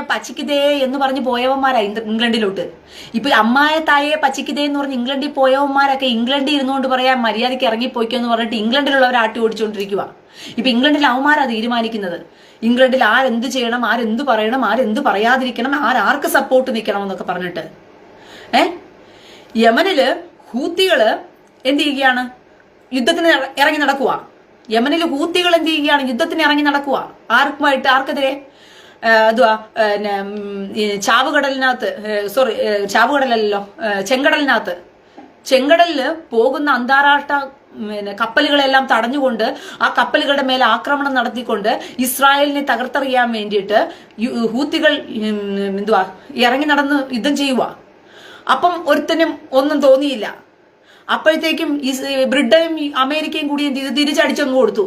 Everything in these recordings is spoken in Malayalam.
പച്ചിക്കുതേ എന്ന് പറഞ്ഞ് പോയവന്മാരാ ഇംഗ്ല- ഇംഗ്ലണ്ടിലോട്ട്. ഇപ്പൊ അമ്മായ തായെ പച്ചക്കിതേ എന്ന് പറഞ്ഞ് ഇംഗ്ലണ്ടിൽ പോയവന്മാരൊക്കെ ഇംഗ്ലണ്ടിൽ ഇരുന്നുകൊണ്ട് പറയാൻ മര്യാദയ്ക്ക് ഇറങ്ങിപ്പോയിക്കോ എന്ന് പറഞ്ഞിട്ട് ഇംഗ്ലണ്ടിലുള്ളവർ ആട്ടി ഓടിച്ചുകൊണ്ടിരിക്കുക ഇപ്പൊ ഇംഗ്ലണ്ടിൽ അവന്മാരാ തീരുമാനിക്കുന്നത്. ഇംഗ്ലണ്ടിൽ ആരെന്ത് ചെയ്യണം ആരെന്ത് പറയണം ആരെന്ത് പറയാതിരിക്കണം ആരാർക്ക് സപ്പോർട്ട് നിൽക്കണം എന്നൊക്കെ പറഞ്ഞിട്ട്. ഏ? യമനിൽ ഹൂത്തികൾ എന്ത് ചെയ്യുകയാണ്? യുദ്ധത്തിന് ഇറങ്ങി നടക്കുക യമനിൽ ഹൂത്തികൾ എന്ത് ചെയ്യുകയാണ്? യുദ്ധത്തിന് ഇറങ്ങി നടക്കുക ആർക്കുമായിട്ട് ആർക്കെതിരെ? പിന്നെ, ചാവുകടലിനകത്ത് സോറി ചാവുകടലല്ലോ ചെങ്കടലിനകത്ത്. ചെങ്കടലിൽ പോകുന്ന അന്താരാഷ്ട്ര പിന്നെ കപ്പലുകളെല്ലാം തടഞ്ഞുകൊണ്ട് ആ കപ്പലുകളുടെ മേലെ ആക്രമണം നടത്തിക്കൊണ്ട് ഇസ്രായേലിനെ തകർത്തെറിയാൻ വേണ്ടിയിട്ട് ഹൂത്തികൾ എന്തുവാ ഇറങ്ങി നടന്ന് യുദ്ധം ചെയ്യുക അപ്പം ഒരുത്തനും ഒന്നും തോന്നിയില്ല. അപ്പോഴത്തേക്കും ബ്രിട്ടനും അമേരിക്കയും കൂടി എന്ത് ചെയ്തു? തിരിച്ചടിച്ചങ്ങ് കൊടുത്തു.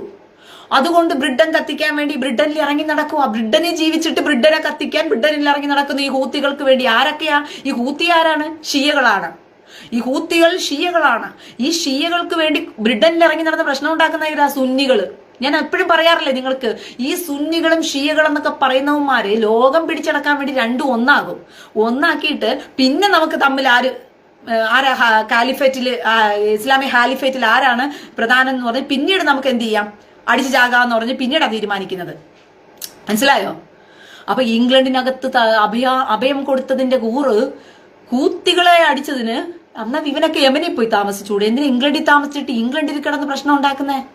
അതുകൊണ്ട് ബ്രിട്ടൻ കത്തിക്കാൻ വേണ്ടി ബ്രിട്ടനിൽ ഇറങ്ങി നടക്കുക. ബ്രിട്ടനെ ജീവിച്ചിട്ട് ബ്രിട്ടനെ കത്തിക്കാൻ ബ്രിട്ടനിൽ ഇറങ്ങി നടക്കുന്ന ഈ ഹൂത്തികൾക്ക് വേണ്ടി ആരൊക്കെയാ? ഈ ഹൂത്തി ആരാണ്? ഷിയകളാണ്. ഈ ഹൂത്തികൾ ഷിയകളാണ്. ഈ ഷിയകൾക്ക് വേണ്ടി ബ്രിട്ടനിൽ ഇറങ്ങി നടന്ന പ്രശ്നം ഉണ്ടാക്കുന്ന ഇതാ സുന്നികൾ. ഞാൻ എപ്പോഴും പറയാറില്ലേ നിങ്ങൾക്ക് ഈ സുന്നികളും ഷിയകളും എന്നൊക്കെ പറയുന്നവന്മാര് ലോകം പിടിച്ചടക്കാൻ വേണ്ടി രണ്ടും ഒന്നാകും. ഒന്നാക്കിയിട്ട് പിന്നെ നമുക്ക് തമ്മിൽ ആര് ആരാ കാലിഫേറ്റിൽ ഇസ്ലാമിക് ഹാലിഫേറ്റിൽ ആരാണ് പ്രധാനം എന്ന് പറഞ്ഞ് പിന്നീട് നമുക്ക് എന്ത് ചെയ്യാം? അടിച്ചു ചാകാന്ന് പറഞ്ഞ് പിന്നീടാണ് തീരുമാനിക്കുന്നത്. മനസ്സിലായോ? അപ്പൊ ഇംഗ്ലണ്ടിനകത്ത് അഭയ അഭയം കൊടുത്തതിന്റെ കൂറ് കൂത്തികളെ അടിച്ചതിന് അന്നാ ഇവനൊക്കെ യമനിൽ പോയി താമസിച്ചൂടെ. എന്തിനാ ഇംഗ്ലണ്ടിൽ താമസിച്ചിട്ട് ഇംഗ്ലണ്ടിൽ കിടന്ന് പ്രശ്നം ഉണ്ടാക്കുന്നേ?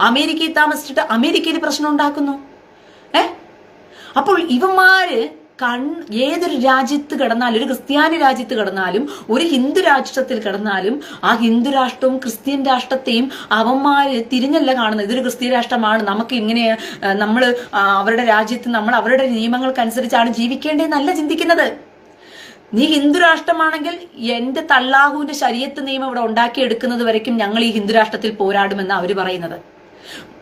അമേരിക്കയിൽ താമസിച്ചിട്ട് അമേരിക്കയിൽ പ്രശ്നം ഉണ്ടാക്കുന്നു? ഏ? അപ്പോൾ ഇവന്മാര് കൺ ഏതൊരു രാജ്യത്ത് കിടന്നാലും ഒരു ക്രിസ്ത്യാനി രാജ്യത്ത് കിടന്നാലും ഒരു ഹിന്ദു രാഷ്ട്രത്തിൽ കിടന്നാലും ആ ഹിന്ദു രാഷ്ട്രവും ക്രിസ്ത്യൻ രാഷ്ട്രത്തെയും അവന്മാര് തിരിഞ്ഞല്ല കാണുന്നത്. ഇതൊരു ക്രിസ്ത്യൻ രാഷ്ട്രമാണ്. നമുക്ക് ഇങ്ങനെ നമ്മൾ അവരുടെ രാജ്യത്ത് നമ്മൾ അവരുടെ നിയമങ്ങൾക്കനുസരിച്ചാണ് ജീവിക്കേണ്ടതെന്നല്ല ചിന്തിക്കുന്നത്. നീ ഹിന്ദു രാഷ്ട്രമാണെങ്കിൽ എന്റെ തള്ളാഹുവിന്റെ ശരീരത്ത് നിയമം ഇവിടെ ഉണ്ടാക്കിയെടുക്കുന്നത് വരയ്ക്കും ഞങ്ങൾ ഈ ഹിന്ദു രാഷ്ട്രത്തിൽ പോരാടുമെന്ന് അവർ പറയുന്നത്.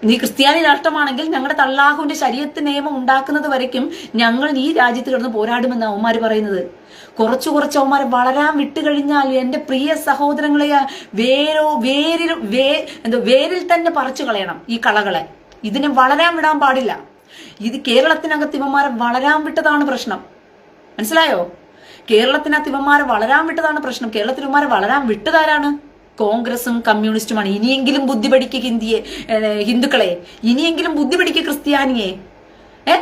നീ ക്രിസ്ത്യാനി രാഷ്ട്രമാണെങ്കിൽ ഞങ്ങളുടെ തള്ളാഹുവിന്റെ ശരീരത്ത് നിയമം ഉണ്ടാക്കുന്നത് വരയ്ക്കും ഞങ്ങൾ ഈ രാജ്യത്ത് കിടന്ന് പോരാടുമെന്ന് അവന്മാര് പറയുന്നത്. കുറച്ചു കുറച്ച് അവന്മാരെ വളരാൻ വിട്ടു കഴിഞ്ഞാൽ എന്റെ പ്രിയ സഹോദരങ്ങളെ വേരോ വേരിൽ വേ എന്തോ വേരിൽ തന്നെ പറിച്ചു കളയണം ഈ കളകളെ. ഇതിനെ വളരാൻ വിടാൻ പാടില്ല. ഇത് കേരളത്തിനകത്ത് ഇവന്മാരെ വളരാൻ വിട്ടതാണ് പ്രശ്നം. മനസ്സിലായോ? കേരളത്തിനകത്ത് ഇവന്മാരെ വളരാൻ വിട്ടതാണ് പ്രശ്നം. കേരളത്തിൽ ഇവന്മാരെ വളരാൻ വിട്ടതാരാണ്? കോൺഗ്രസും കമ്മ്യൂണിസ്റ്റുമാണ്. ഇനിയെങ്കിലും ബുദ്ധി പഠിക്കുക ഹിന്ദിയെ ഹിന്ദുക്കളെ. ഇനിയെങ്കിലും ബുദ്ധി പഠിക്കുക ക്രിസ്ത്യാനിയെ. ഏ?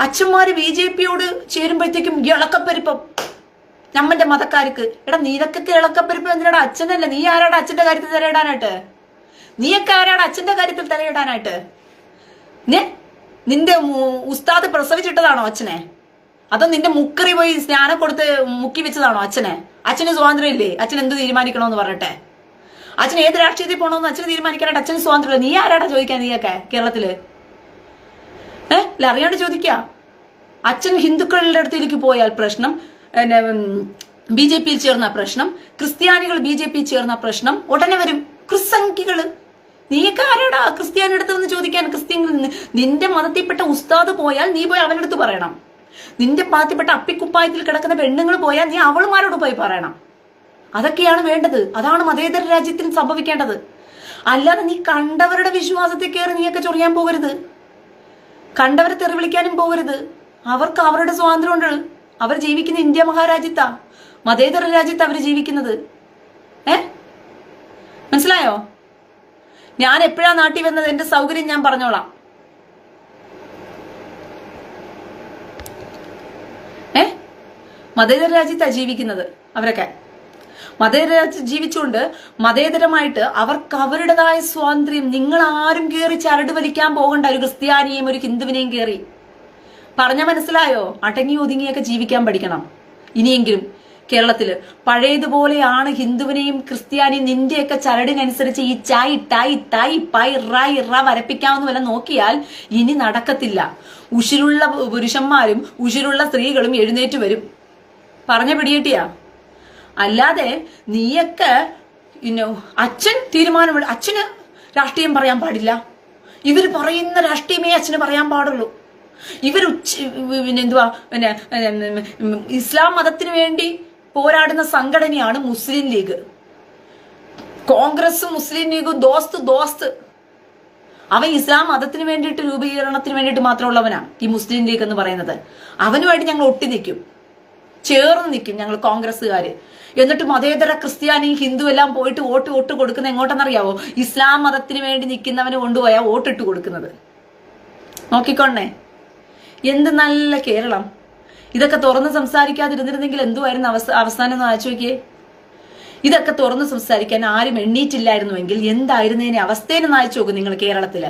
അച്ഛന്മാര് ബി ജെ പിയോട് ചേരുമ്പോഴത്തേക്കും ഇളക്കപ്പെരുപ്പം. നമ്മന്റെ മതക്കാർക്ക്. എടാ നീനക്കൊക്കെ ഇളക്കപ്പെരുപ്പം എന്തിനാടാ? അച്ഛനല്ല. നീ ആരാടാ അച്ഛന്റെ കാര്യത്തിൽ തലയിടാനായിട്ട്? നീയൊക്കെ ആരാടാ അച്ഛന്റെ കാര്യത്തിൽ തലയിടാനായിട്ട്? നിന്റെ ഉസ്താദ് പ്രസവിച്ചിട്ടതാണോ അച്ഛനെ? അതോ നിന്റെ മുക്കറി പോയി സ്നാനം കൊടുത്ത് മുക്കി വെച്ചതാണോ അച്ഛനെ? അച്ഛന് സ്വാതന്ത്ര്യം ഇല്ലേ അച്ഛൻ എന്ത് തീരുമാനിക്കണോന്ന് പറഞ്ഞിട്ടെ? അച്ഛൻ ഏത് രാഷ്ട്രീയത്തിൽ പോകണമെന്ന് അച്ഛന് തീരുമാനിക്കാനായിട്ട് അച്ഛന് സ്വാതന്ത്ര്യമില്ല. നീ ആരാടാ ചോദിക്കാൻ നീയൊക്കെ കേരളത്തിൽ? ഏഹ് അല്ല അറിയാണ്ട് ചോദിക്ക. അച്ഛൻ ഹിന്ദുക്കളുടെ അടുത്തേക്ക് പോയാൽ പ്രശ്നം ബി ജെ പിയിൽ ചേർന്ന പ്രശ്നം ക്രിസ്ത്യാനികൾ ബി ജെ പിയിൽ ചേർന്ന പ്രശ്നം ഉടനെ വരും ക്രിസ്സംഖികൾ. നീയൊക്കെ ആരാടാ ക്രിസ്ത്യാനി അടുത്ത് വന്ന് ചോദിക്കാൻ ക്രിസ്ത്യൻ നിന്റെ മതത്തിൽപ്പെട്ട ഉസ്താദ് പോയാൽ നീ പോയി അവനടുത്ത് പറയണം. നിന്റെ മതത്തിൽപ്പെട്ട അപ്പിക്കുപ്പായത്തിൽ കിടക്കുന്ന പെണ്ണുങ്ങൾ പോയാൽ നീ അവളുമാരോട് പോയി പറയണം. അതൊക്കെയാണ് വേണ്ടത്. അതാണ് മതേതര രാജ്യത്തിന് സംഭവിക്കേണ്ടത്. അല്ലാതെ നീ കണ്ടവരുടെ വിശ്വാസത്തിൽ കയറി നീയൊക്കെ ചൊറിയാൻ പോകരുത്. കണ്ടവരെ തെറി വിളിക്കാനും പോകരുത്. അവർക്ക് അവരുടെ സ്വാതന്ത്ര്യമുണ്ട്. അവർ ജീവിക്കുന്ന ഇന്ത്യ മഹാരാജ്യത്താ. മതേതര രാജ്യത്ത് അവർ ജീവിക്കുന്നത്. ഏ? മനസ്സിലായോ? ഞാൻ എപ്പോഴാ നാട്ടിൽ വന്നത്? എന്റെ സൗകര്യം ഞാൻ പറഞ്ഞോളാം. ഏ? മതേതര രാജ്യത്താ ജീവിക്കുന്നത് അവരൊക്കെ. മതേതര ജീവിച്ചുകൊണ്ട് മതേതരമായിട്ട് അവർക്ക് അവരുടേതായ സ്വാതന്ത്ര്യം നിങ്ങൾ ആരും കയറി ചരട് വലിക്കാൻ പോകണ്ട ഒരു ക്രിസ്ത്യാനിയെയും ഒരു ഹിന്ദുവിനെയും കയറി പറഞ്ഞ മനസ്സിലായോ? അടങ്ങി ഒതുങ്ങിയൊക്കെ ജീവിക്കാൻ പഠിക്കണം. ഇനിയെങ്കിലും കേരളത്തിൽ പഴയതുപോലെയാണ് ഹിന്ദുവിനെയും ക്രിസ്ത്യാനിയും നിന്റെയൊക്കെ ചരടിനനുസരിച്ച് ഈ ചായ് ടായ് തായ് പൈ റൈ റ വരപ്പിക്കാമെന്ന് വല്ല നോക്കിയാൽ ഇനി നടക്കത്തില്ല. ഉഷിരുള്ള പുരുഷന്മാരും ഉഷിരുള്ള സ്ത്രീകളും എഴുന്നേറ്റ് വരും. പറഞ്ഞ പിടിയേട്ടിയാ അല്ലാതെ നീയൊക്കെ അച്ഛൻ തീരുമാനം അച്ഛന് രാഷ്ട്രീയം പറയാൻ പാടില്ല. ഇവർ പറയുന്ന രാഷ്ട്രീയമേ അച്ഛന് പറയാൻ പാടുള്ളൂ. ഇവർ പിന്നെ എന്തുവാ? പിന്നെ ഇസ്ലാം മതത്തിന് വേണ്ടി പോരാടുന്ന സംഘടനയാണ് മുസ്ലിം ലീഗ്. കോൺഗ്രസും മുസ്ലിം ലീഗും ദോസ്ത് ദോസ്ത്. അവൻ ഇസ്ലാം മതത്തിന് വേണ്ടിയിട്ട് രൂപീകരണത്തിന് വേണ്ടിയിട്ട് മാത്രമുള്ളവനാണ് ഈ മുസ്ലിം ലീഗ് എന്ന് പറയുന്നത്. അവനുമായിട്ട് ഞങ്ങൾ ഒട്ടി നിൽക്കും. ചേർന്ന് നിൽക്കും ഞങ്ങൾ കോൺഗ്രസ്സുകാര്. എന്നിട്ട് മതേതര ക്രിസ്ത്യാനി ഹിന്ദു എല്ലാം പോയിട്ട് വോട്ട് വോട്ട് കൊടുക്കുന്ന എങ്ങോട്ടെന്നറിയാവോ? ഇസ്ലാം മതത്തിന് വേണ്ടി നിൽക്കുന്നവന് കൊണ്ടുപോയാ വോട്ടിട്ട് കൊടുക്കുന്നത്. നോക്കിക്കോണേ. എന്ത് നല്ല കേരളം. ഇതൊക്കെ തുറന്ന് സംസാരിക്കാതിരുന്നിരുന്നെങ്കിൽ എന്തുമായിരുന്നു അവസ അവസാനം എന്ന് വായിച്ചു നോക്കിയേ. ഇതൊക്കെ തുറന്ന് സംസാരിക്കാൻ ആരും എണ്ണീറ്റില്ലായിരുന്നുവെങ്കിൽ എന്തായിരുന്നതിനെ അവസ്ഥയെന്ന് വായിച്ചു നോക്കും നിങ്ങൾ കേരളത്തിൽ.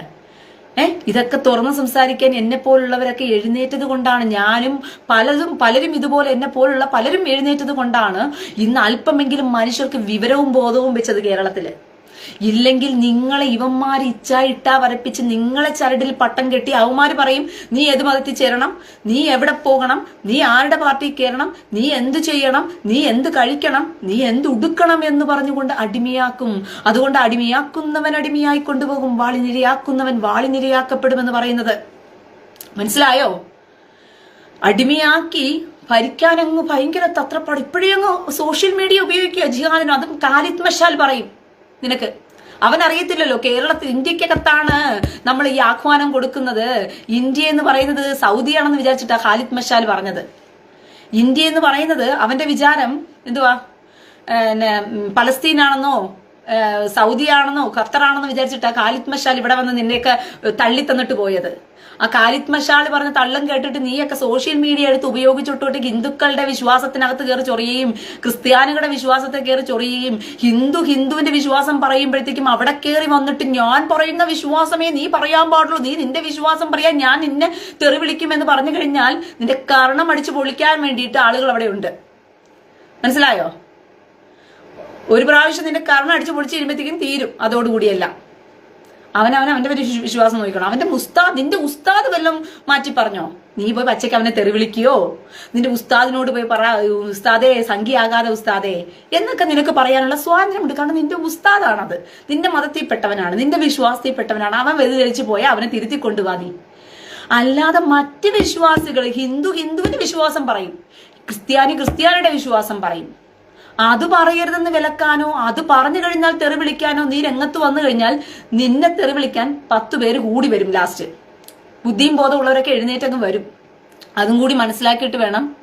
ഏ? ഇതൊക്കെ തുറന്ന് സംസാരിക്കാൻ എന്നെ പോലുള്ളവരൊക്കെ എഴുന്നേറ്റത് കൊണ്ടാണ് ഞാനും പലതും പലരും ഇതുപോലെ എന്നെ പോലുള്ള പലരും എഴുന്നേറ്റത് കൊണ്ടാണ് ഇന്ന് അല്പമെങ്കിലും മനുഷ്യർക്ക് വിവരവും ബോധവും വെച്ചത് കേരളത്തിൽ. ഇല്ലെങ്കിൽ നിങ്ങളെ ഇവന്മാർ ഇച്ചായിട്ടാ വരപ്പിച്ച് നിങ്ങളെ ചരടിൽ പട്ടം കെട്ടി അവന്മാർ പറയും നീ ഏത് മതത്തിൽ ചേരണം? നീ എവിടെ പോകണം? നീ ആരുടെ പാർട്ടി കയറണം? നീ എന്ത് ചെയ്യണം? നീ എന്ത് കഴിക്കണം? നീ എന്ത് ഉടുക്കണം? എന്ന് പറഞ്ഞുകൊണ്ട് അടിമയാക്കും. അതുകൊണ്ട് അടിമയാക്കുന്നവൻ അടിമയായി കൊണ്ടുപോകും. വാളിനിരയാക്കുന്നവൻ വാളിനിരയാക്കപ്പെടുമെന്ന് പറയുന്നത്. മനസ്സിലായോ? അടിമയാക്കി ഭരിക്കാനങ്ങ് ഭയങ്കര തത്രപ്പാട്. ഇപ്പോഴേ അങ്ങ് സോഷ്യൽ മീഡിയ ഉപയോഗിക്കുക ജിഹാദിനും. അതും കാലിത്മശാൽ പറയും. നിനക്ക്. അവൻ അറിയത്തില്ലല്ലോ കേരളത്തിൽ ഇന്ത്യക്കകത്താണ് നമ്മൾ ഈ ആഹ്വാനം കൊടുക്കുന്നത്. ഇന്ത്യ എന്ന് പറയുന്നത് സൗദിയാണെന്ന് വിചാരിച്ചിട്ടാ ഖാലിദ് മഷാൽ പറഞ്ഞത്. ഇന്ത്യ എന്ന് പറയുന്നത് അവന്റെ വിചാരം എന്തുവാ? പലസ്തീനാണെന്നോ ഏഹ് സൗദി ആണെന്നോ ഖത്തറാണെന്നോ വിചാരിച്ചിട്ടാ ഖാലിദ് മഷാൽ ഇവിടെ വന്ന് നിന്നെയൊക്കെ തള്ളി തന്നിട്ട് പോയത്. ആ ഖാലിദ് മഷാൽ പറഞ്ഞ തള്ളം കേട്ടിട്ട് നീയൊക്കെ സോഷ്യൽ മീഡിയ എടുത്ത് ഉപയോഗിച്ചിട്ടോട്ട് ഹിന്ദുക്കളുടെ വിശ്വാസത്തിനകത്ത് കയറി ചൊറിയുകയും ക്രിസ്ത്യാനികളുടെ വിശ്വാസത്തെ കയറി ചൊറിയുകയും ഹിന്ദു ഹിന്ദുവിന്റെ വിശ്വാസം പറയുമ്പോഴത്തേക്കും അവിടെ കയറി വന്നിട്ട് ഞാൻ പറയുന്ന വിശ്വാസമേ നീ പറയാൻ പാടുള്ളൂ നീ നിന്റെ വിശ്വാസം പറയാൻ ഞാൻ നിന്നെ തെറി വിളിക്കുമെന്ന് പറഞ്ഞു കഴിഞ്ഞാൽ നിന്റെ കർണം അടിച്ചു പൊളിക്കാൻ വേണ്ടിയിട്ട് ആളുകൾ അവിടെ ഉണ്ട് മനസ്സിലായോ? ഒരു പ്രാവശ്യം നിന്റെ കർണം അടിച്ച് പൊളിച്ച് കഴിയുമ്പോഴത്തേക്കും തീരും അതോടുകൂടിയല്ല. അവൻ അവൻ അവന്റെ ഒരു വിശ്വാസം നോക്കണം അവന്റെ ഉസ്താദ് നിന്റെ ഉസ്താദ് വല്ലതും മാറ്റി പറഞ്ഞോ? നീ പോയി പച്ചയ്ക്ക് അവനെ തെറി വിളിക്കുകയോ നിന്റെ ഉസ്താദിനോട് പോയി പറ ഉസ്താദേ സംഖ്യയാകാതെ ഉസ്താദേ എന്നൊക്കെ നിനക്ക് പറയാനുള്ള സ്വാതന്ത്ര്യമുണ്ട് കാരണം നിന്റെ ഉസ്താദാണത്. നിന്റെ മതത്തിൽപ്പെട്ടവനാണ് നിന്റെ വിശ്വാസത്തിൽപ്പെട്ടവനാണ്. അവൻ വ്യതിചലിച്ചു പോയാൽ അവനെ തിരുത്തി കൊണ്ടുപോവാ നീ. അല്ലാതെ മറ്റ് വിശ്വാസികൾ ഹിന്ദു ഹിന്ദുവിന്റെ വിശ്വാസം പറയും. ക്രിസ്ത്യാനി ക്രിസ്ത്യാനിയുടെ വിശ്വാസം പറയും. അത് പറയരുതെന്ന് വിലക്കാനോ അത് പറഞ്ഞു കഴിഞ്ഞാൽ തെറി വിളിക്കാനോ നീ രംഗത്ത് വന്നു കഴിഞ്ഞാൽ നിന്നെ തെറി വിളിക്കാൻ പത്ത് പേര് കൂടി വരും ലാസ്റ്റ് ബുദ്ധിയും ബോധമുള്ളവരൊക്കെ എഴുന്നേറ്റങ്ങ് വരും. അതും കൂടി മനസ്സിലാക്കിയിട്ട് വേണം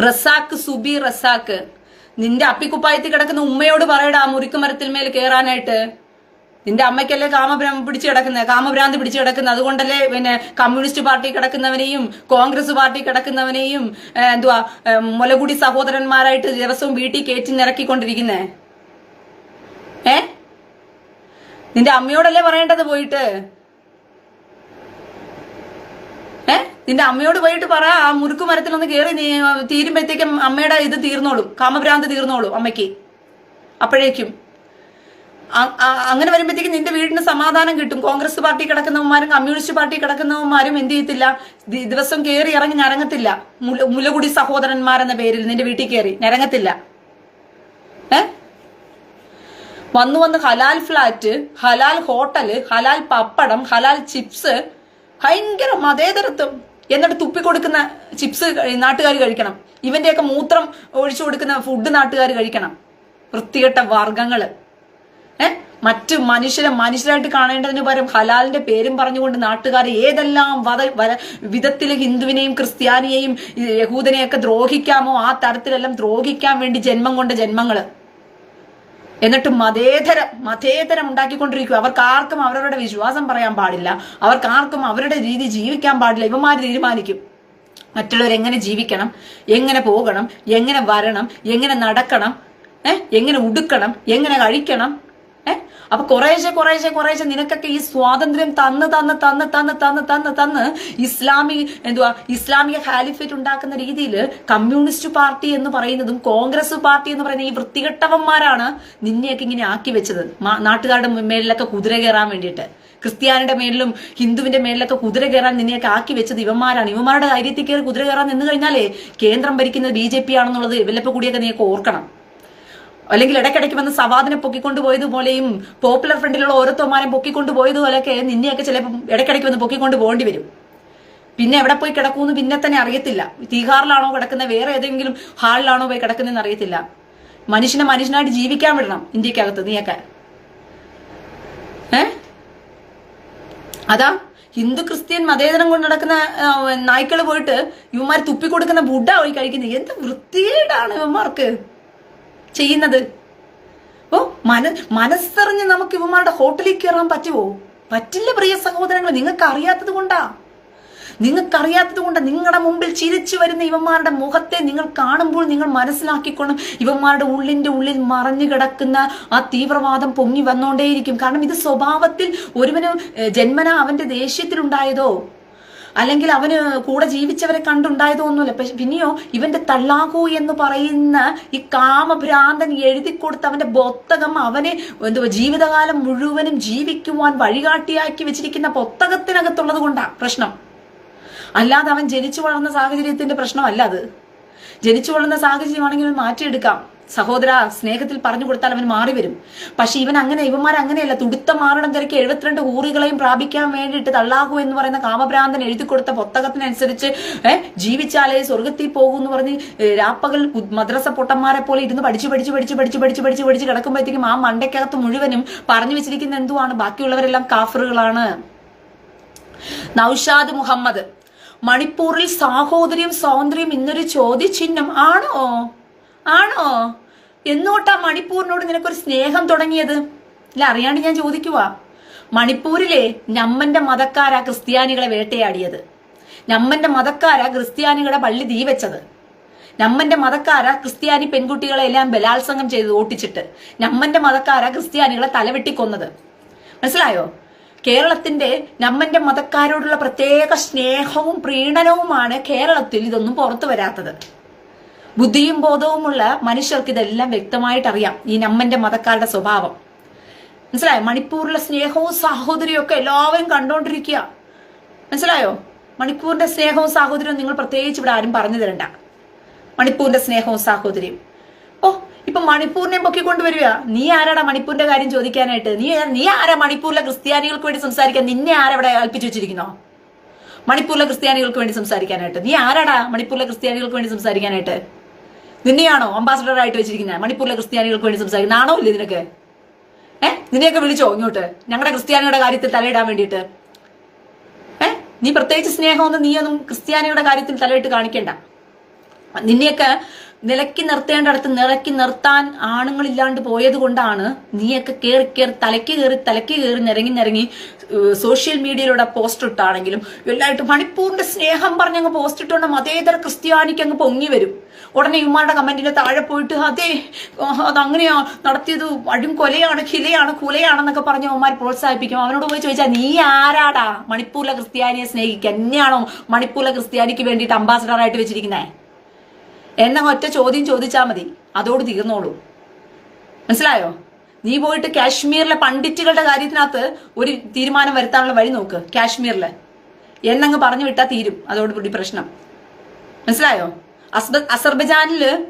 റസാക്ക് സുബി റസാക്ക് നിന്റെ അപ്പിക്കുപ്പായത്തിൽ കിടക്കുന്ന ഉമ്മയോട് പറയടാ മുറിക്ക് മരത്തിൽ മേൽ കയറാനായിട്ട് നിന്റെ അമ്മയ്ക്കല്ലേ കാമഭ്രാം പിടിച്ചു കിടക്കുന്നത് കാമഭ്രാന്തി പിടിച്ചു കിടക്കുന്നത് അതുകൊണ്ടല്ലേ പിന്നെ കമ്മ്യൂണിസ്റ്റ് പാർട്ടി കിടക്കുന്നവനെയും കോൺഗ്രസ് പാർട്ടി കിടക്കുന്നവനെയും എന്തുവാ മുലകുടി സഹോദരന്മാരായിട്ട് ദിവസവും വീട്ടിൽ കയറ്റി നിറക്കിക്കൊണ്ടിരിക്കുന്നേ ഏ? നിന്റെ അമ്മയോടല്ലേ പറയേണ്ടത് പോയിട്ട് ഏ നിന്റെ അമ്മയോട് പോയിട്ട് പറ ആ മുറുക്ക് മരത്തിലൊന്ന് കയറി നീ തീരുമ്പോഴത്തേക്കും അമ്മയുടെ ഇത് തീർന്നോളും കാമഭ്രാന്ത് തീർന്നോളും അമ്മയ്ക്ക്. അപ്പോഴേക്കും അങ്ങനെ വരുമ്പോഴത്തേക്കും നിന്റെ വീടിന് സമാധാനം കിട്ടും. കോൺഗ്രസ് പാർട്ടി കിടക്കുന്നവന്മാരും കമ്മ്യൂണിസ്റ്റ് പാർട്ടി കിടക്കുന്നവന്മാരും എന്ത് ചെയ്യത്തില്ല? ദിവസം കയറി ഇറങ്ങി ഞരങ്ങത്തില്ല. മുലകുടി മുലകുടി സഹോദരന്മാരെന്ന പേരിൽ നിന്റെ വീട്ടിൽ കയറി ഞരങ്ങത്തില്ല. ഏ? വന്നു വന്ന് ഹലാൽ ഫ്ലാറ്റ് ഹലാൽ ഹോട്ടൽ ഹലാൽ പപ്പടം ഹലാൽ ചിപ്സ് ഭയങ്കര മതേതരത്വം. എന്നിട്ട് തുപ്പിക്കൊടുക്കുന്ന ചിപ്സ് നാട്ടുകാർ കഴിക്കണം. ഇവന്റെയൊക്കെ മൂത്രം ഒഴിച്ചു കൊടുക്കുന്ന ഫുഡ് നാട്ടുകാർ കഴിക്കണം. വൃത്തികെട്ട വർഗങ്ങൾ ഏഹ് മറ്റു മനുഷ്യരെ മനുഷ്യരായിട്ട് കാണേണ്ടതിന് പകരം ഹലാലിന്റെ പേരും പറഞ്ഞുകൊണ്ട് നാട്ടുകാർ ഏതെല്ലാം വധ വിധത്തിൽ ഹിന്ദുവിനെയും ക്രിസ്ത്യാനിയെയും യഹൂദനെയൊക്കെ ദ്രോഹിക്കാമോ ആ തരത്തിലെല്ലാം ദ്രോഹിക്കാൻ വേണ്ടി ജന്മം കൊണ്ട ജന്മങ്ങൾ. എന്നിട്ട് മതേതരം മതേതരം ഉണ്ടാക്കിക്കൊണ്ടിരിക്കുക അവർക്ക് ആർക്കും അവരവരുടെ വിശ്വാസം പറയാൻ പാടില്ല. അവർക്ക് ആർക്കും അവരുടെ രീതി ജീവിക്കാൻ പാടില്ല. ഇവന്മാർ തീരുമാനിക്കും. മറ്റുള്ളവർ എങ്ങനെ ജീവിക്കണം? എങ്ങനെ പോകണം? എങ്ങനെ വരണം? എങ്ങനെ നടക്കണം? എങ്ങനെ ഉടുക്കണം? എങ്ങനെ കഴിക്കണം? അപ്പൊ കുറേശ്ശെ കുറേശ്ശെ കുറേശ്ശെ നിനക്കൊക്കെ ഈ സ്വാതന്ത്ര്യം തന്ന് തന്ന് തന്ന് തന്ന് തന്ന് തന്ന് തന്ന് ഇസ്ലാമിക എന്തുവാ ഇസ്ലാമിക ഹാലിഫേറ്റ് ഉണ്ടാക്കുന്ന രീതിയിൽ കമ്മ്യൂണിസ്റ്റ് പാർട്ടി എന്ന് പറയുന്നതും കോൺഗ്രസ് പാർട്ടി എന്ന് പറയുന്ന ഈ വൃത്തികെട്ടവന്മാരാണ് നിന്നെയൊക്കെ ഇങ്ങനെ ആക്കി വെച്ചത്. നാട്ടുകാരുടെ മേലിലൊക്കെ കുതിര കയറാൻ വേണ്ടിയിട്ട്. ക്രിസ്ത്യാനിയുടെ മേലിലും ഹിന്ദുവിന്റെ മേലിലൊക്കെ കുതിര കയറാൻ നിന്നെയൊക്കെ ആക്കി വെച്ചത് ഇവന്മാരാണ്. ഇവന്മാരുടെ ധൈര്യത്തിൽ കയറി കുതിര കയറാൻ നിന്ന് കഴിഞ്ഞാലേ കേന്ദ്രം ഭരിക്കുന്നത് ബി ജെ പി ആണെന്നുള്ളത് വല്ലപ്പോ കൂടിയൊക്കെ നീയൊക്കെ ഓർക്കണം. അല്ലെങ്കിൽ ഇടയ്ക്കിടയ്ക്ക് വന്ന് സവാദിനെ പൊക്കിക്കൊണ്ട് പോയതുപോലെയും പോപ്പുലർ ഫ്രണ്ടിലുള്ള ഓരോരുത്തമാരെയും പൊക്കിക്കൊണ്ട് പോയതുപോലെയൊക്കെ നിന്നെയൊക്കെ ചിലപ്പോൾ ഇടയ്ക്കിടയ്ക്ക് വന്ന് പൊക്കിക്കൊണ്ട് പോകേണ്ടി വരും. പിന്നെ എവിടെ പോയി കിടക്കുമെന്ന് പിന്നെ തന്നെ അറിയത്തില്ല. തീഹാറിലാണോ കിടക്കുന്നത്? വേറെ ഏതെങ്കിലും ഹാളിലാണോ പോയി കിടക്കുന്നതെന്ന് അറിയത്തില്ല. മനുഷ്യനെ മനുഷ്യനായിട്ട് ജീവിക്കാൻ വിടണം ഇന്ത്യക്കകത്ത് നീയൊക്കെ. ഏ? അതാ ഹിന്ദു ക്രിസ്ത്യൻ മതേതരം കൊണ്ട് നടക്കുന്ന നായ്ക്കൾ പോയിട്ട് ഇവന്മാർ തുപ്പിക്കൊടുക്കുന്ന ബുഡ പോയി കഴിക്കുന്നത്. എന്ത് വൃത്തികേടാണ് ഇവന്മാർക്ക്. ചെയ്യുന്നത്? ഓ മന മനസ്സറിഞ്ഞ് നമുക്ക് ഇവന്മാരുടെ ഹോട്ടലിൽ കയറാൻ പറ്റുമോ പറ്റില്ല പ്രിയ സഹോദരങ്ങൾ നിങ്ങൾക്ക് അറിയാത്തത് കൊണ്ടാ. നിങ്ങൾക്കറിയാത്തത് കൊണ്ട് നിങ്ങളുടെ മുമ്പിൽ ചിരിച്ചു വരുന്ന ഇവന്മാരുടെ മുഖത്തെ നിങ്ങൾ കാണുമ്പോൾ നിങ്ങൾ മനസ്സിലാക്കിക്കൊള്ളും ഇവന്മാരുടെ ഉള്ളിന്റെ ഉള്ളിൽ മറഞ്ഞു കിടക്കുന്ന ആ തീവ്രവാദം പൊങ്ങി വന്നുകൊണ്ടേയിരിക്കും കാരണം ഇത് സ്വഭാവത്തിൽ ഒരുവന് ജന്മന അവന്റെ ദേഷ്യത്തിലുണ്ടായതോ? അല്ലെങ്കിൽ അവന് കൂടെ ജീവിച്ചവരെ കണ്ടുണ്ടായതോ ഒന്നുമില്ല. പക്ഷെ പിന്നെയോ ഇവന്റെ തള്ളാകു എന്ന് പറയുന്ന ഈ കാമഭ്രാന്തൻ എഴുതി കൊടുത്ത അവന്റെ ബൊത്തകം അവനെ എന്തുവാ ജീവിതകാലം മുഴുവനും ജീവിക്കുവാൻ വഴികാട്ടിയാക്കി വെച്ചിരിക്കുന്ന പൊത്തകത്തിനകത്തുള്ളത് കൊണ്ടാ പ്രശ്നം. അല്ലാതെ അവൻ ജനിച്ചു വളർന്ന സാഹചര്യത്തിന്റെ പ്രശ്നമല്ല അത്. ജനിച്ചു വളർന്ന സാഹചര്യമാണെങ്കിൽ മാറ്റിയെടുക്കാം. സഹോദര സ്നേഹത്തിൽ പറഞ്ഞു കൊടുത്താൽ അവൻ മാറി വരും. പക്ഷെ ഇവൻ അങ്ങനെ ഇവന്മാർ അങ്ങനെയല്ല. തുടുത്ത മാറണം തിരക്ക് എഴുപത്തിരണ്ട് ഊറികളെയും പ്രാപിക്കാൻ വേണ്ടിയിട്ട് തള്ളാകൂ എന്ന് പറയുന്ന കാമഭ്രാന്തൻ എഴുതി കൊടുത്ത പുസ്തകത്തിനനുസരിച്ച് ഏഹ് ജീവിച്ചാലേ സ്വർഗത്തിൽ പോകൂ എന്ന് പറഞ്ഞ് രാപ്പകൽ മദ്രസ പൊട്ടന്മാരെ പോലെ ഇരുന്ന് പഠിച്ച് പഠിച്ച് പഠിച്ച് പഠിച്ച് പഠിച്ച് പഠിച്ച് പഠിച്ച് കിടക്കുമ്പോഴത്തേക്കും ആ മണ്ടയ്ക്കകത്ത് മുഴുവനും പറഞ്ഞു വെച്ചിരിക്കുന്ന എന്തുവാണ്? ബാക്കിയുള്ളവരെല്ലാം കാഫറുകളാണ്. നൌഷാദ് മുഹമ്മദ് മണിപ്പൂരിൽ സാഹോദര്യം സ്വാതന്ത്ര്യം ഇന്നൊരു ചോദ്യചിഹ്നം ആണോ? ആണോ? എന്നോട്ടാ മണിപ്പൂരിനോട് നിനക്കൊരു സ്നേഹം തുടങ്ങിയത്? ഇല്ല അറിയാണ്ട് ഞാൻ ചോദിക്കുവാ. മണിപ്പൂരിലെ നമ്മന്റെ മതക്കാരാ ക്രിസ്ത്യാനികളെ വേട്ടയാടിയത്. നമ്മന്റെ മതക്കാരാ ക്രിസ്ത്യാനികളുടെ പള്ളി തീ വെച്ചത്. നമ്മന്റെ മതക്കാരാ ക്രിസ്ത്യാനി പെൺകുട്ടികളെ എല്ലാം ബലാത്സംഗം ചെയ്ത് ഓട്ടിച്ചിട്ട് നമ്മന്റെ മതക്കാരാ ക്രിസ്ത്യാനികളെ തലവെട്ടിക്കൊന്നത്. മനസ്സിലായോ? കേരളത്തിന്റെ നമ്മന്റെ മതക്കാരോടുള്ള പ്രത്യേക സ്നേഹവും പ്രീണനവുമാണ് കേരളത്തിൽ ഇതൊന്നും പുറത്തു വരാത്തത്. ബുദ്ധിയും ബോധവുമുള്ള മനുഷ്യർക്ക് ഇതെല്ലാം വ്യക്തമായിട്ട് അറിയാം ഈ നമ്മന്റെ മതക്കാരുടെ സ്വഭാവം. മനസ്സിലായോ? മണിപ്പൂരിലെ സ്നേഹവും സാഹോദര്യവും ഒക്കെ എല്ലാവരും കണ്ടോണ്ടിരിക്കുക. മനസ്സിലായോ? മണിപ്പൂരിന്റെ സ്നേഹവും സാഹോദര്യവും നിങ്ങൾ പ്രത്യേകിച്ച് ഇവിടെ ആരും പറഞ്ഞു തരണ്ട. മണിപ്പൂരിന്റെ സ്നേഹവും സാഹോദര്യവും. ഓ ഇപ്പൊ മണിപ്പൂരിനെ പൊക്കിക്കൊണ്ടുവരിക നീ ആരാടാ മണിപ്പൂരിന്റെ കാര്യം ചോദിക്കാനായിട്ട്? നീ നീ ആരാ മണിപ്പൂരിലെ ക്രിസ്ത്യാനികൾക്ക് വേണ്ടി സംസാരിക്കാൻ? നിന്നെ ആരവിടെ ഏൽപ്പിച്ചു വെച്ചിരിക്കുന്നോ? മണിപ്പൂരിലെ ക്രിസ്ത്യാനികൾക്ക് വേണ്ടി സംസാരിക്കാനായിട്ട്. നീ ആരാടാ മണിപ്പൂരിലെ ക്രിസ്ത്യാനികൾക്ക് വേണ്ടി സംസാരിക്കാനായിട്ട്? നിന്നെയാണോ അംബാസഡർ ആയിട്ട് വെച്ചിരിക്കുന്നത്? മണിപ്പൂരിലെ ക്രിസ്ത്യാനികൾക്ക് വേണ്ടി സംസാരിക്കുന്നത്. ആണോ ഇല്ലേ നിനക്ക്? ഏ? നിന്നെയൊക്കെ വിളിച്ചോ ഇങ്ങോട്ട്? ഞങ്ങളുടെ ക്രിസ്ത്യാനിയുടെ കാര്യത്തിൽ തലയിടാൻ വേണ്ടിയിട്ട്. ഏ? നീ പ്രത്യേകിച്ച് സ്നേഹമൊന്നും നീയൊന്നും ക്രിസ്ത്യാനിയുടെ കാര്യത്തിൽ തലയിട്ട് കാണിക്കണ്ട. നിന്നെയൊക്കെ നിലക്കി നിർത്തേണ്ടടുത്ത് നിലക്കി നിർത്താൻ ആണുങ്ങളില്ലാണ്ട് പോയത് കൊണ്ടാണ് നീയൊക്കെ കയറി കയറി തലയ്ക്ക് കയറി തലയ്ക്ക് കയറി നിരങ്ങി നിരങ്ങി സോഷ്യൽ മീഡിയയിലൂടെ പോസ്റ്റ് ഇട്ടാണെങ്കിലും എല്ലായിട്ടും മണിപ്പൂരിന്റെ സ്നേഹം പറഞ്ഞങ്ങ് പോസ്റ്റ് ഇട്ടുകൊണ്ട് മതേതര ക്രിസ്ത്യാനിക്ക് അങ്ങ് പൊങ്ങി വരും. ഉടനെ ഉമ്മാരുടെ കമന്റിന്റെ താഴെ പോയിട്ട് അതെ അത് അങ്ങനെയാ നടത്തിയത് അഴും കൊലയാണ് കിലയാണ് കുലയാണെന്നൊക്കെ പറഞ്ഞ് അവന്മാർ പ്രോത്സാഹിപ്പിക്കും. അവനോട് പോയി ചോദിച്ചാൽ നീ ആരാടാ? മണിപ്പൂരിലെ ക്രിസ്ത്യാനിയെ സ്നേഹിക്കുക എന്നെയാണോ മണിപ്പൂരിലെ ക്രിസ്ത്യാനിക്ക് വേണ്ടിയിട്ട് അംബാസഡർ ആയിട്ട് വെച്ചിരിക്കുന്നേ? എന്നെ ഒറ്റ ചോദ്യം ചോദിച്ചാൽ മതി. അതോട് തീർന്നോളൂ. മനസ്സിലായോ? നീ പോയിട്ട് കാശ്മീരിലെ പണ്ഡിറ്റുകളുടെ കാര്യത്തിനകത്ത് ഒരു തീരുമാനം വരുത്താനുള്ള വഴി നോക്ക് കാശ്മീരിൽ എന്നങ്ങ് പറഞ്ഞു വിട്ടാൽ തീരും. അതോടുകൂടി പ്രശ്നം. മനസ്സിലായോ? അസർബൈജാനിൽ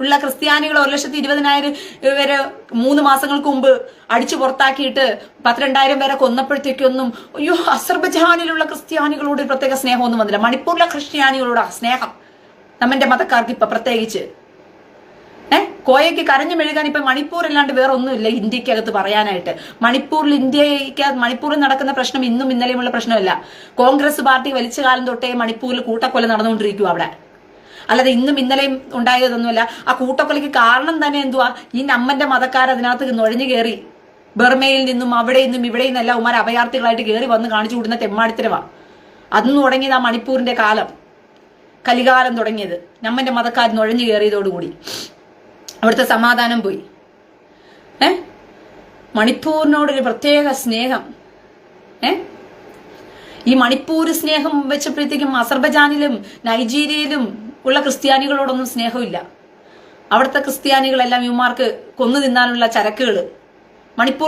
ഉള്ള ക്രിസ്ത്യാനികൾ ഒരു ലക്ഷത്തി ഇരുപതിനായിരം വരെ മൂന്ന് മാസങ്ങൾക്ക് മുമ്പ് അടിച്ചു പുറത്താക്കിയിട്ട് പത്തിരണ്ടായിരം പേരെ കൊന്നപ്പോഴത്തേക്കൊന്നും അയ്യോ അസർബജാനിലുള്ള ക്രിസ്ത്യാനികളോട് പ്രത്യേക സ്നേഹമൊന്നും വന്നില്ല. മണിപ്പൂരിലെ ക്രിസ്ത്യാനികളോട് ആ സ്നേഹം. നമ്മന്റെ മതക്കാർക്ക് ഇപ്പൊ പ്രത്യേകിച്ച്. ഏ? കോയയ്ക്ക് കരഞ്ഞു മെഴുകാൻ ഇപ്പൊ മണിപ്പൂർ അല്ലാണ്ട് വേറെ ഒന്നുമില്ല ഇന്ത്യക്കകത്ത് പറയാനായിട്ട്. മണിപ്പൂരിൽ ഇന്ത്യയ്ക്ക് മണിപ്പൂരിൽ നടക്കുന്ന പ്രശ്നം ഇന്നും ഇന്നലെയുമുള്ള പ്രശ്നമല്ല. കോൺഗ്രസ് പാർട്ടി വലിച്ച കാലം തൊട്ടേ മണിപ്പൂരിൽ കൂട്ടക്കൊല നടന്നുകൊണ്ടിരിക്കും അവിടെ. അല്ലാതെ ഇന്നും ഇന്നലെയും ഉണ്ടായതൊന്നുമല്ല. ആ കൂട്ടക്കൊലയ്ക്ക് കാരണം തന്നെ എന്തുവാ? ഈ നമ്മന്റെ മതക്കാർ അതിനകത്ത് നുഴഞ്ഞു കയറി. ബർമയിൽ നിന്നും അവിടെ നിന്നും ഇവിടെ നിന്നല്ല ഉമാർ അഭയാർത്ഥികളായിട്ട് കയറി വന്ന് കാണിച്ചു കൂടുന്ന തെമ്മാടിത്തരവ. അന്ന് തുടങ്ങിയത് ആ മണിപ്പൂരിന്റെ കാലം. കലികാലം തുടങ്ങിയത്. നമ്മന്റെ മതക്കാർ നുഴഞ്ഞു കയറിയതോടുകൂടി. അവിടുത്തെ സമാധാനം പോയി. ഏ? മണിപ്പൂരിനോടൊരു പ്രത്യേക സ്നേഹം. ഏ? ഈ മണിപ്പൂർ സ്നേഹം വെച്ചപ്പോഴത്തേക്കും അസർബജാനിലും നൈജീരിയയിലും ഉള്ള ക്രിസ്ത്യാനികളോടൊന്നും സ്നേഹമില്ല. അവിടുത്തെ ക്രിസ്ത്യാനികളെല്ലാം ഇവന്മാർക്ക് കൊന്നു തിന്നാനുള്ള ചരക്കുകൾ മണിപ്പൂർ